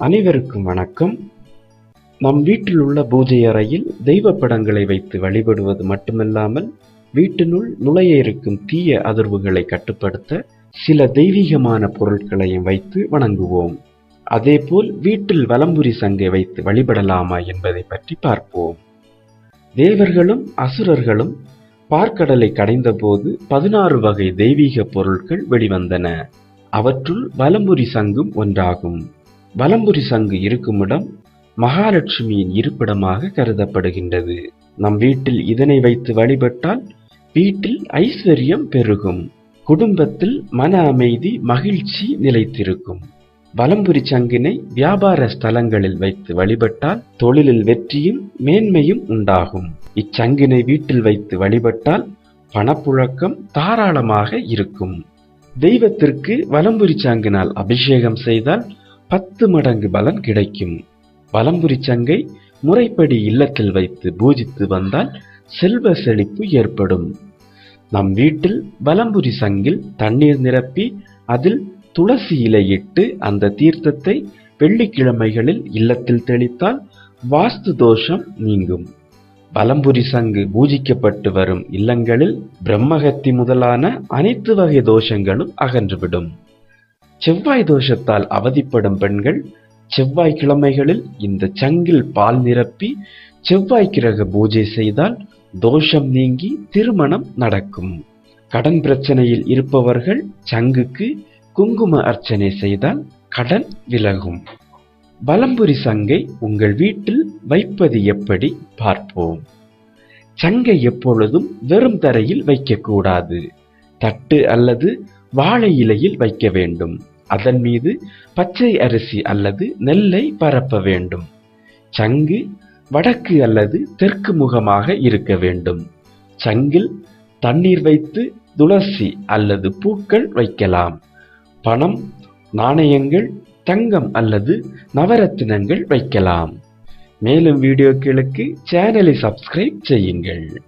அனைவருக்கும் வணக்கம். நம் வீட்டில் உள்ள பூஜை அறையில் தெய்வ படங்களை வைத்து வழிபடுவது மட்டுமல்லாமல் வீட்டினுள் நுழைய இருக்கும் தீய அதிர்வுகளை கட்டுப்படுத்த சில தெய்வீகமான பொருட்களையும் வைத்து வணங்குவோம். அதேபோல் வீட்டில் வலம்புரி சங்கை வைத்து வழிபடலாமா என்பதை பற்றி பார்ப்போம். தேவர்களும் அசுரர்களும் பார்க்கடலை கடைந்தபோது பதினாறு வகை தெய்வீக பொருட்கள் வெளிவந்தன. அவற்றுள் வலம்புரி சங்கும் ஒன்றாகும். வலம்புரி சங்கு இருக்குமிடம் மகாலட்சுமியின் இருப்பிடமாக கருதப்படுகின்றது. நம் வீட்டில் இதனை வைத்து வழிபட்டால் வீட்டில் ஐஸ்வர்யம் பெருகும். குடும்பத்தில் மன அமைதி மகிழ்ச்சி நிலைத்திருக்கும். வலம்புரி சங்கினை வியாபார ஸ்தலங்களில் வைத்து வழிபட்டால் தொழிலில் வெற்றியும் மேன்மையும் உண்டாகும். இச்சங்கினை வீட்டில் வைத்து வழிபட்டால் பணப்புழக்கம் தாராளமாக இருக்கும். தெய்வத்திற்கு வலம்புரி சங்கினால் அபிஷேகம் செய்தால் பத்து மடங்கு பலன் கிடைக்கும். பலம்புரி சங்கை முறைப்படி இல்லத்தில் வைத்து பூஜித்து வந்தால் செல்வ செழிப்பு ஏற்படும். நம் வீட்டில் பலம்புரி சங்கில் தண்ணீர் நிரப்பி அதில் துளசி இலையிட்டு அந்த தீர்த்தத்தை வெள்ளிக்கிழமைகளில் இல்லத்தில் தெளித்தால் வாஸ்து தோஷம் நீங்கும். பலம்புரி சங்கு பூஜிக்கப்பட்டு வரும் இல்லங்களில் பிரம்மகத்தி முதலான அனைத்து வகை தோஷங்களும் அகன்றுவிடும். செவ்வாய் தோஷத்தால் அவதிப்படும் பெண்கள் செவ்வாய் கிழமைகளில் இந்த சங்கில் பால் நிரப்பி செவ்வாய் கிரக பூஜை செய்தால் தோஷம் நீங்கி திருமணம் நடக்கும். கடன் பிரச்சனையில் இருப்பவர்கள் சங்குக்கு குங்கும அர்ச்சனை செய்தால் கடன் விலகும். பலம்புரி சங்கை உங்கள் வீட்டில் வைப்பது எப்படி பார்ப்போம். சங்கை எப்பொழுதும் வெறும் தரையில் வைக்கக்கூடாது. தட்டு அல்லது வாழை இலையில் வைக்க வேண்டும். அதன் மீது பச்சை அரிசி அல்லது நெல்லை பரப்ப வேண்டும். சங்கு வடக்கு அல்லது தெற்கு முகமாக இருக்க வேண்டும். சங்கில் தண்ணீர் வைத்து துளசி அல்லது பூக்கள் வைக்கலாம். பணம் நாணயங்கள் தங்கம் அல்லது நவரத்தினங்கள் வைக்கலாம். மேலும் வீடியோக்களுக்கு சேனலை சப்ஸ்கிரைப் செய்யுங்கள்.